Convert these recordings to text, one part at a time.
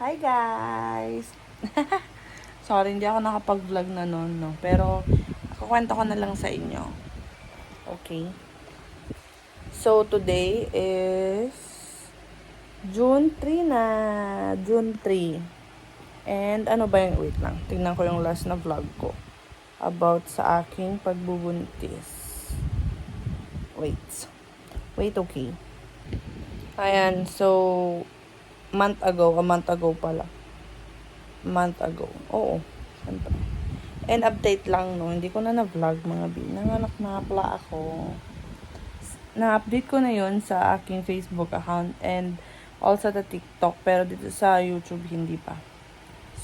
Hi guys! Sorry, hindi ako nakapag-vlog na noon, no? Pero, kukwento ko na lang sa inyo. Okay? So, today is June 3 na. June 3. And ano ba yung, wait lang, tingnan ko yung last na vlog ko. About sa aking pagbubuntis. Wait. Wait, okay. Ayan, so, month ago, a month ago pala. Month ago. Oo, siyempre. And update lang, no, hindi ko na na-vlog mga bi. Nanganak na pala ako. Na-update ko na yon sa aking Facebook account and also the TikTok, pero dito sa YouTube hindi pa.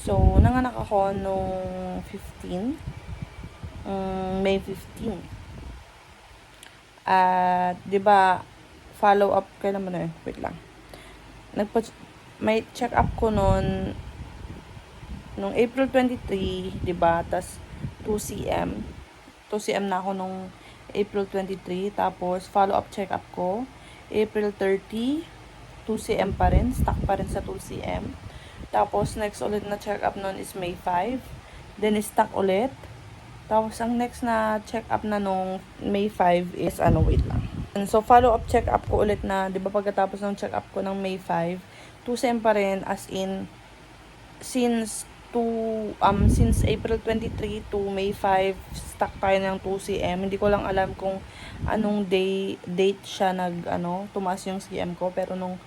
So, nanganak ako nung 15, um, May 15. At, di ba, follow up, kailan mo na yun? Wait lang. Nagpa may check up ko noon nung April 23, 'di ba? Tas 2 cm. 2 cm na ako nung April 23, tapos follow up check up ko April 30, 2 cm pa rin, stuck pa rin sa 2 cm. Tapos next ulit na check up noon is May 5, then stuck ulit. Tapos ang next na check up na nung May 5 is ano wait lang. And so follow up check up ko ulit na 'di ba pagkatapos ng check up ko ng May 5, 2 sem pa rin as in since to um since April 23 to May 5 stuck tayo ng 2 cm hindi ko lang alam kung anong day date siya nag ano tumaas yung cm ko. Pero nung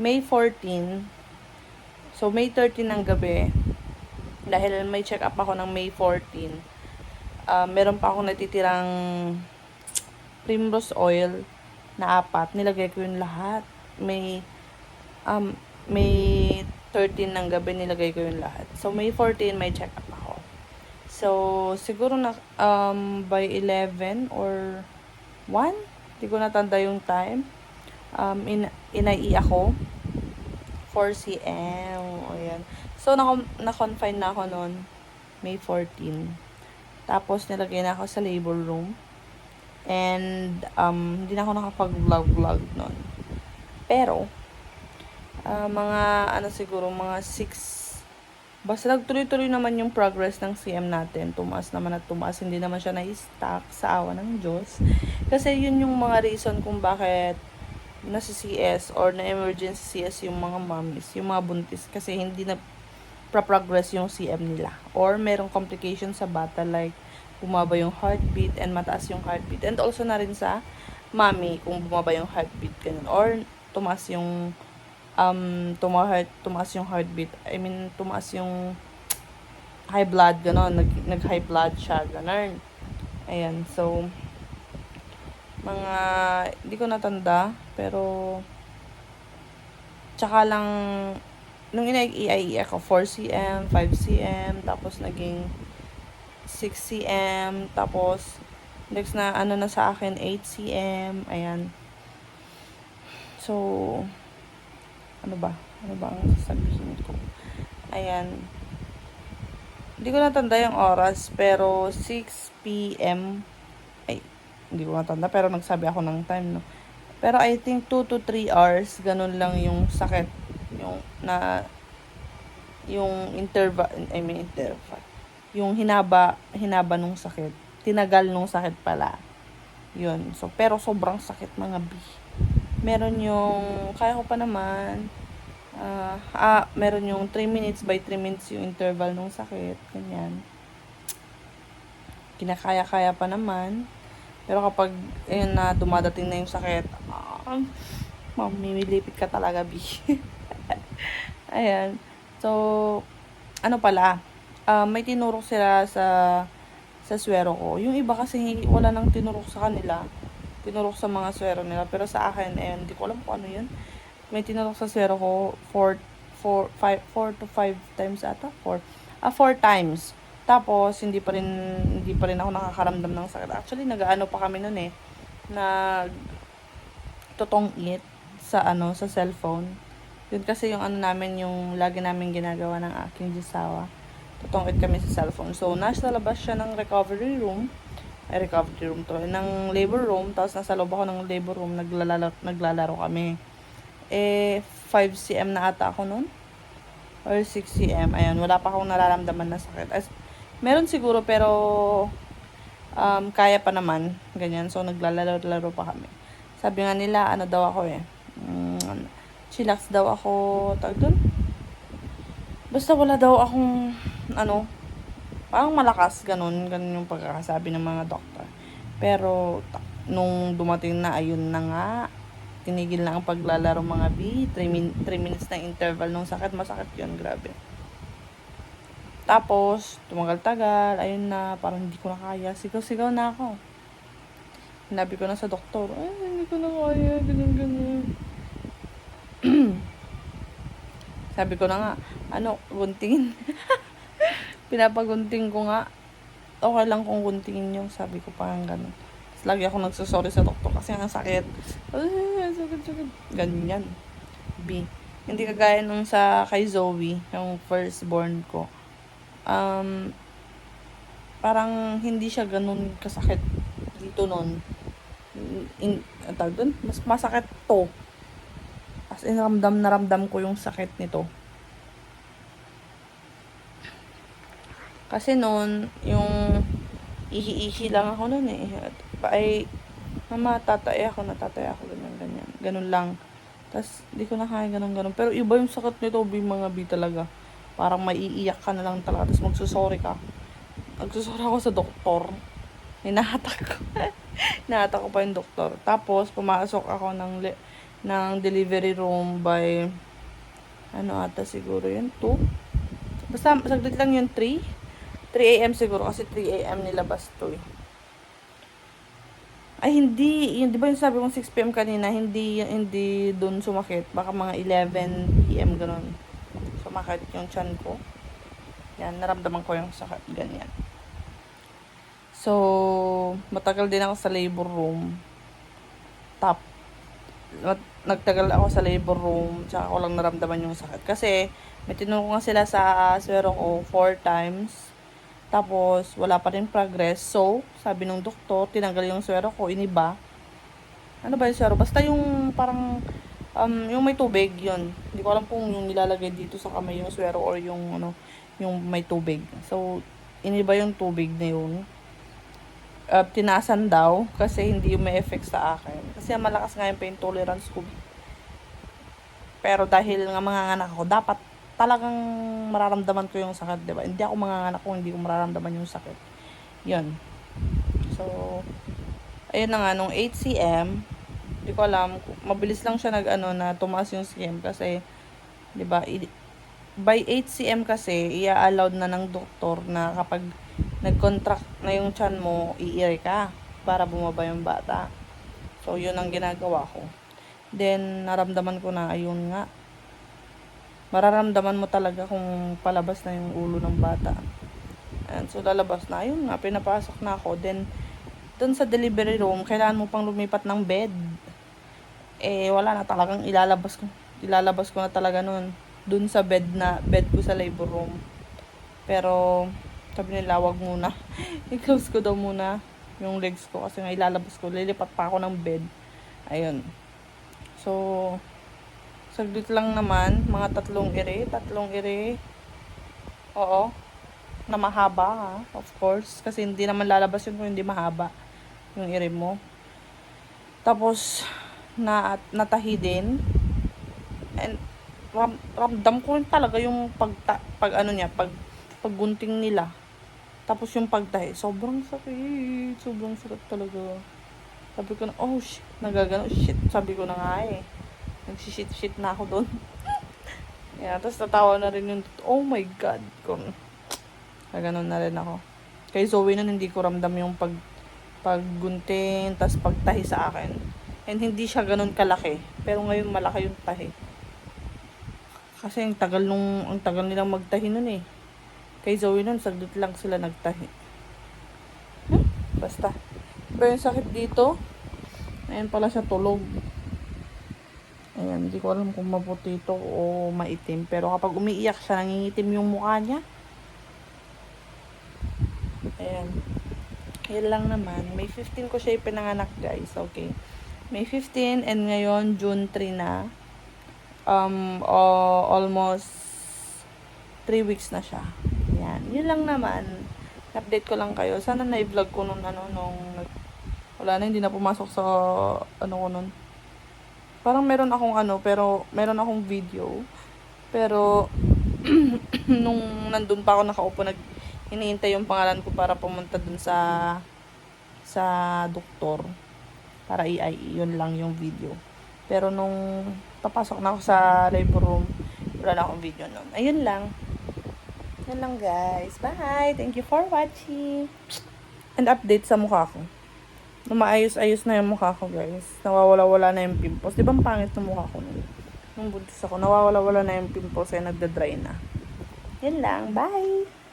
May 14 so May 13 ng gabi dahil may check up ako ng May 14 uh, meron pa ako natitirang primrose oil na apat. Nilagay ko yung lahat. May um may 13 ng gabi nilagay ko yung lahat. So, May 14, may check-up ako. So, siguro na um, by 11 or 1, hindi ko natanda yung time. Um, in, inai ako. 4 cm. O. So, na- na-confine na ako noon. May 14. Tapos, nilagay na ako sa labor room. And, um, hindi na ako nakapag-vlog-vlog noon. Pero, Ah, mga ano siguro mga 6 basta nagtuloy-tuloy naman yung progress ng CM natin. Tumaas naman at tumaas. Hindi naman siya na-stuck sa awa ng Diyos. Kasi yun yung mga reason kung bakit nasa CS or na emergency CS yung mga mommies yung mga buntis. Kasi hindi na progress yung CM nila. Or merong complication sa bata like bumaba yung heartbeat and mataas yung heartbeat. And also na rin sa mommy kung bumaba yung heartbeat ganun. Or tumaas yung um, tumaas, tumaas yung heartbeat. I mean, tumaas yung high blood, gano'n. Nag, nag-high blood siya, gano'n. Ayan, so, mga, hindi ko natanda, pero, tsaka lang, nung ina-EIE ako, 4cm, 5cm, tapos naging 6cm, tapos, next na, ano na sa akin, 8cm, ayan. So, ano ba? Ano ba ang sasabihin ko? Ayan. Hindi ko natanda yung oras, pero 6 p.m. Ay, hindi ko natanda, pero nagsabi ako ng time, no? Pero I think 2 to 3 hours, ganun lang yung sakit. Yung na, yung interval, I mean interval. Yung hinaba, hinaba nung sakit. Tinagal nung sakit pala. Yun. So, pero sobrang sakit mga B meron yung, kaya ko pa naman, uh, ah, meron yung 3 minutes by 3 minutes yung interval ng sakit, ganyan. Kinakaya-kaya pa naman. Pero kapag, ayun na, dumadating na yung sakit, ah, mamimilipit ka talaga, bi. Ayan. So, ano pala, uh, may tinurok sila sa sa swero ko. Yung iba kasi wala nang tinurok sa kanila tinurok sa mga swero nila. Pero sa akin, eh, hindi ko alam kung ano yun. May tinurok sa swero ko 4 4 5 4 to 5 times ata. 4 ah 4 times. Tapos hindi pa rin hindi pa rin ako nakakaramdam ng sakit. Actually nagaano pa kami noon eh. Nag totong it sa ano sa cellphone. Yun kasi yung ano namin yung lagi namin ginagawa ng aking jisawa. Totong it kami sa cellphone. So nasa labas siya ng recovery room ay recovery room to, ng labor room, tapos nasa loob ako ng labor room, naglalaro, naglalaro kami. Eh, 5 cm na ata ako noon. or 6 cm. Ayan, wala pa akong nararamdaman na sakit. As, meron siguro pero um, kaya pa naman. Ganyan. So, naglalaro-laro pa kami. Sabi nga nila, ano daw ako eh. Mm, chillax daw ako. Tawag dun? Basta wala daw akong, ano, parang malakas. Ganun. Ganun yung pagkakasabi ng mga doktor. Pero, nung dumating na, ayun na nga. Tinigil na ang paglalaro mga B. 3, min- 3 minutes na interval nung sakit. Masakit yun. Grabe. Tapos, tumagal-tagal, ayun na, parang hindi ko na kaya. Sigaw-sigaw na ako. Sinabi ko na sa doktor, ay, hindi ko na kaya, ganyan, ganyan. Sabi ko na nga, ano, guntingin. Pinapagunting ko nga. Okay lang kung guntingin yung sabi ko parang ganun. Tapos lagi ako nagsasorry sa doktor kasi ang sakit. Sakit, sakit. Ganyan. B. Hindi kagaya nung sa kay Zoe, yung firstborn ko um, parang hindi siya ganun kasakit dito nun. In, tawag? Mas masakit to. As in, ramdam na ramdam ko yung sakit nito. Kasi noon, yung ihi-ihi lang ako noon eh. Ay, mama, tatay ako, natatay ako, ganyan, ganyan. Ganun lang. Tapos, di ko na kaya ganun, ganun. Pero iba yung sakit nito, B, mga B talaga parang maiiyak ka na lang talaga tapos magsusorry ka magsusorry ako sa doktor hinahatak ko hinahatak ko pa yung doktor tapos pumasok ako ng ng delivery room by ano ata siguro yun 2 basta saglit lang yun 3 3 a.m. siguro kasi 3 a.m. nilabas to eh ay hindi yun di ba yung sabi kong 6 p.m. kanina hindi hindi doon sumakit baka mga 11 p.m. ganun sumakit yung chan ko. Yan, naramdaman ko yung sakit. Ganyan. So, matagal din ako sa labor room. Tap. Nagtagal ako sa labor room. Tsaka ko lang naramdaman yung sakit. Kasi, may tinuro nga sila sa swero ko four times. Tapos, wala pa rin progress. So, sabi ng doktor, tinanggal yung swero ko, iniba. Ano ba yung swero? Basta yung parang Um, yung may tubig, yun. Hindi ko alam kung yung nilalagay dito sa kamay yung swero or yung ano, yung may tubig. So, iniba yung tubig na yun. Uh, tinasan daw kasi hindi yung may effect sa akin. Kasi malakas nga yung pain tolerance ko. Pero dahil nga mga anak ko, dapat talagang mararamdaman ko yung sakit, 'di ba? Hindi ako mga anak ko, hindi ko mararamdaman yung sakit. 'Yun. So, ayun na nga nung 8 cm, hindi ko alam, mabilis lang siya nag ano na tumaas yung CM kasi 'di ba? By 8 cm kasi, i-allowed na ng doktor na kapag nag-contract na yung chan mo, iire ka para bumaba yung bata. So, yun ang ginagawa ko. Then, naramdaman ko na, ayun nga, mararamdaman mo talaga kung palabas na yung ulo ng bata. And so, lalabas na. Ayun nga, pinapasok na ako. Then, dun sa delivery room, kailangan mo pang lumipat ng bed. Eh wala na. Talagang ilalabas ko ilalabas ko na talaga noon dun sa bed na bed ko sa labor room. Pero sabi nila wag muna. I-close ko daw muna yung legs ko kasi nga ilalabas ko. Lilipat pa ako ng bed. Ayun. So saglit lang naman mga tatlong ire tatlong ire oo na mahaba ha of course kasi hindi naman lalabas yun kung hindi mahaba yung ire mo tapos na natahi din. And ram, ramdam ko rin talaga yung pag, pag ano niya, pag paggunting nila. Tapos yung pagtahi, sobrang sakit. Sobrang sakit talaga. Sabi ko na, oh shit, nagagano, shit. Sabi ko na nga eh. Nagsishit-shit na ako doon. yeah, tapos natawa na rin yung, oh my god. Kung, Naganon na rin ako. Kay Zoe nun, hindi ko ramdam yung pag paggunting, tapos pagtahi sa akin. And hindi siya ganun kalaki. Pero ngayon malaki yung tahi. Kasi ang tagal nung ang tagal nilang magtahi nun eh. Kay Zoe nun, saglit lang sila nagtahi. Hmm? Basta. Pero yung sakit dito, ayan pala siya tulog. Ayan, hindi ko alam kung maputi ito o maitim. Pero kapag umiiyak siya, nangingitim yung mukha niya. Ayan. Yan lang naman. May 15 ko siya ipinanganak guys. Okay. May 15 and ngayon June 3 na. Um, uh, almost 3 weeks na siya. Yan. Yun lang naman. Update ko lang kayo. Sana na-vlog ko nung ano, nung wala na, hindi na pumasok sa ano ko nun. Parang meron akong ano, pero meron akong video. Pero nung nandun pa ako nakaupo, nag hinihintay yung pangalan ko para pumunta dun sa sa doktor para i-IE. Yun lang yung video. Pero nung papasok na ako sa labor room, wala na akong video nun. Ayun lang. Yan lang guys. Bye! Thank you for watching. And update sa mukha ko. Lumaayos-ayos na yung mukha ko guys. Nawawala-wala na yung pimples. Di ba ang pangit ng mukha ko nun? Nung buntis ako, nawawala-wala na yung pimples ay nagda-dry na. Yan lang. Bye!